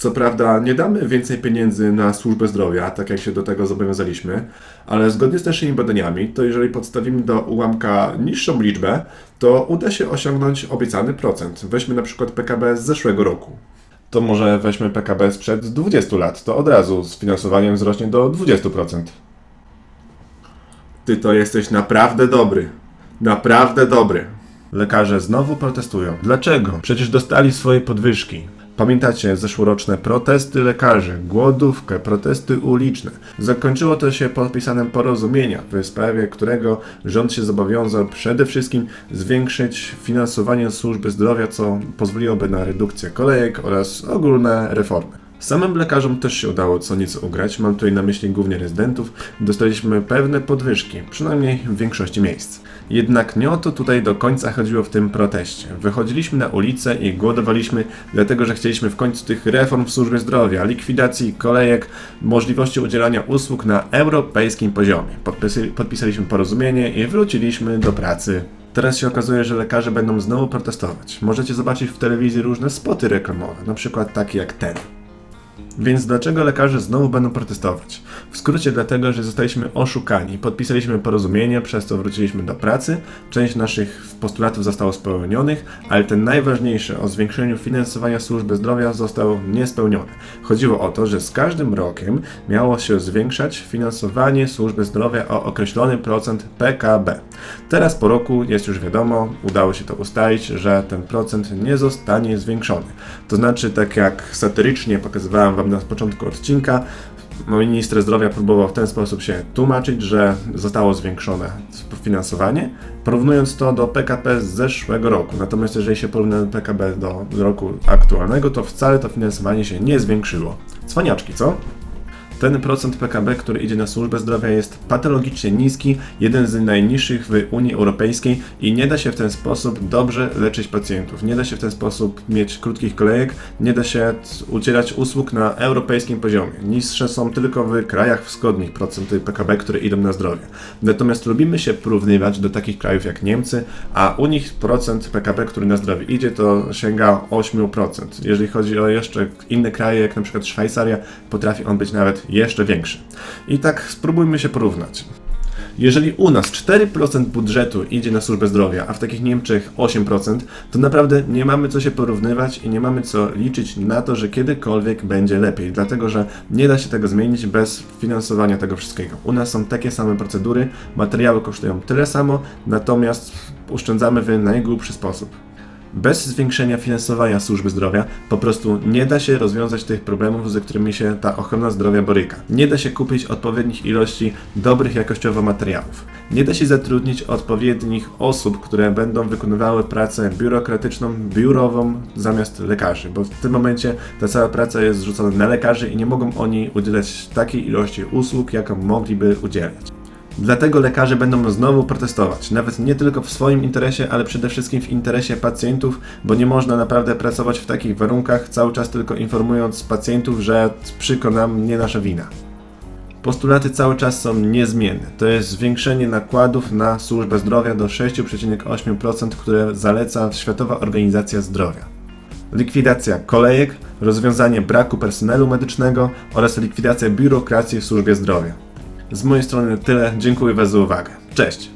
Co prawda nie damy więcej pieniędzy na służbę zdrowia, tak jak się do tego zobowiązaliśmy, ale zgodnie z naszymi badaniami, to jeżeli podstawimy do ułamka niższą liczbę, to uda się osiągnąć obiecany procent. Weźmy na przykład PKB z zeszłego roku. To może weźmy PKB sprzed 20 lat, to od razu z finansowaniem wzrośnie do 20%. Ty to jesteś naprawdę dobry. Naprawdę dobry. Lekarze znowu protestują. Dlaczego? Przecież dostali swoje podwyżki. Pamiętacie zeszłoroczne protesty lekarzy, głodówkę, protesty uliczne. Zakończyło to się podpisanem porozumienia, w sprawie którego rząd się zobowiązał przede wszystkim zwiększyć finansowanie służby zdrowia, co pozwoliłoby na redukcję kolejek oraz ogólne reformy. Samym lekarzom też się udało co nieco ugrać, mam tutaj na myśli głównie rezydentów, dostaliśmy pewne podwyżki, przynajmniej w większości miejsc. Jednak nie o to tutaj do końca chodziło w tym proteście. Wychodziliśmy na ulicę i głodowaliśmy, dlatego że chcieliśmy w końcu tych reform w służbie zdrowia, likwidacji kolejek, możliwości udzielania usług na europejskim poziomie. Podpisaliśmy porozumienie i wróciliśmy do pracy. Teraz się okazuje, że lekarze będą znowu protestować. Możecie zobaczyć w telewizji różne spoty reklamowe, na przykład takie jak ten. Więc dlaczego lekarze znowu będą protestować? W skrócie dlatego, że zostaliśmy oszukani. Podpisaliśmy porozumienie, przez co wróciliśmy do pracy. Część naszych postulatów zostało spełnionych, ale ten najważniejszy o zwiększeniu finansowania służby zdrowia został niespełniony. Chodziło o to, że z każdym rokiem miało się zwiększać finansowanie służby zdrowia o określony procent PKB. Teraz po roku jest już wiadomo, udało się to ustalić, że ten procent nie zostanie zwiększony. To znaczy, tak jak satyrycznie pokazywałem Wam na początku odcinka, minister zdrowia próbował w ten sposób się tłumaczyć, że zostało zwiększone finansowanie, porównując to do PKB z zeszłego roku. Natomiast jeżeli się porówna PKB do roku aktualnego, to wcale to finansowanie się nie zwiększyło. Cwaniaczki, co? Ten procent PKB, który idzie na służbę zdrowia jest patologicznie niski, jeden z najniższych w Unii Europejskiej i nie da się w ten sposób dobrze leczyć pacjentów. Nie da się w ten sposób mieć krótkich kolejek, nie da się udzielać usług na europejskim poziomie. Niższe są tylko w krajach wschodnich procenty PKB, które idą na zdrowie. Natomiast lubimy się porównywać do takich krajów jak Niemcy, a u nich procent PKB, który na zdrowie idzie, to sięga 8%. Jeżeli chodzi o jeszcze inne kraje, jak na przykład Szwajcaria, potrafi on być nawet jeszcze większy. I tak spróbujmy się porównać. Jeżeli u nas 4% budżetu idzie na służbę zdrowia, a w takich Niemczech 8%, to naprawdę nie mamy co się porównywać i nie mamy co liczyć na to, że kiedykolwiek będzie lepiej, dlatego że nie da się tego zmienić bez finansowania tego wszystkiego. U nas są takie same procedury, materiały kosztują tyle samo, natomiast oszczędzamy w najgłupszy sposób. Bez zwiększenia finansowania służby zdrowia po prostu nie da się rozwiązać tych problemów, ze którymi się ta ochrona zdrowia boryka. Nie da się kupić odpowiednich ilości dobrych jakościowo materiałów. Nie da się zatrudnić odpowiednich osób, które będą wykonywały pracę biurokratyczną, biurową zamiast lekarzy, bo w tym momencie ta cała praca jest zrzucona na lekarzy i nie mogą oni udzielać takiej ilości usług, jaką mogliby udzielać. Dlatego lekarze będą znowu protestować, nawet nie tylko w swoim interesie, ale przede wszystkim w interesie pacjentów, bo nie można naprawdę pracować w takich warunkach, cały czas tylko informując pacjentów, że przykro nam, nie nasza wina. Postulaty cały czas są niezmienne. To jest zwiększenie nakładów na służbę zdrowia do 6,8%, które zaleca Światowa Organizacja Zdrowia. Likwidacja kolejek, rozwiązanie braku personelu medycznego oraz likwidacja biurokracji w służbie zdrowia. Z mojej strony tyle. Dziękuję Was za uwagę. Cześć!